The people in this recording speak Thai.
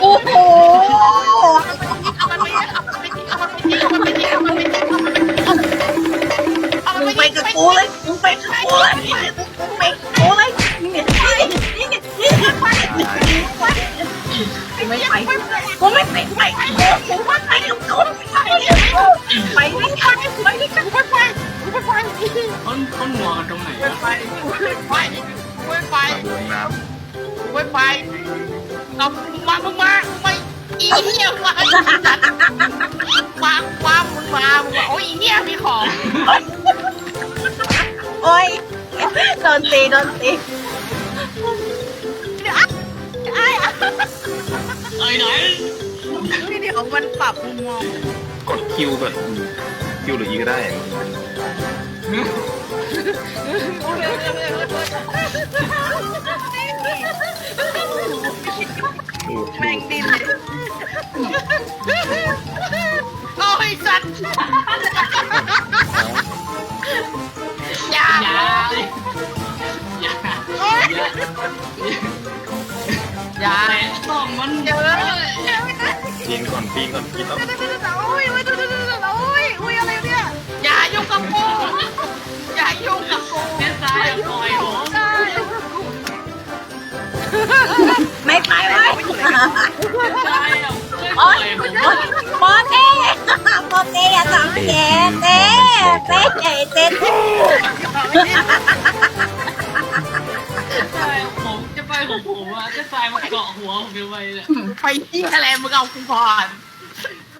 โอ้โหเอามันไปเอามันไปทิ้งเอามันไปทิ้งเอามันไปทิ้งเอามันไปทิ้งเอามันไปทิ้งเอามันมึงไปไปทิ้งกับกูเลยมึงไปกับกูเลยมึงไปกับกูเลยนี่ไงนี่ไงนี่ไงไปไม่ไปกูไม่ไปไปกูว่าไปกับกูไปไปไม่ไปไปไม่ไปไปไปเขาเขาหนัวกันตรงไหนไม่วะไป ไม่ไม่ไปตะบวงน้ไม่ไปเรามามึงมาไม่อีเหี้ยมามามามึงมามึงมาโอ้ยอีเหี้ยมีของโอ้ยโดนตีโดนตีไอ้ไหนนี่เดี๋ยวมันปรับมุมมองำกดคิวก่อนคิวหรืออีก็ได้ดูด แม่งดิ้นเลยโอ้ยสัตว์อย่าอย่าเลยอย่าโอ้ยอย่าแต่ต้องมันเดี๋ยวเลยปีนก่อนปีนก่อนปีนแล้วโอ้ยโอ้ยโอ้ยโอ้ยอะไรเนี่ยอย่ายุ่งกับกูอย่ายุ่งกับกูเส้นซ้ายปล่อยผมไม่ โอ๊ล่อยยผมโอ๊ยโมเต้โมเต้อย่าทำแกเต้เต้เต้เต้ผมจะไปของผมอะเส้นซ้ายมาเกาะหัวผมไปเลยไปที่อะไรมึงเอากูก่อน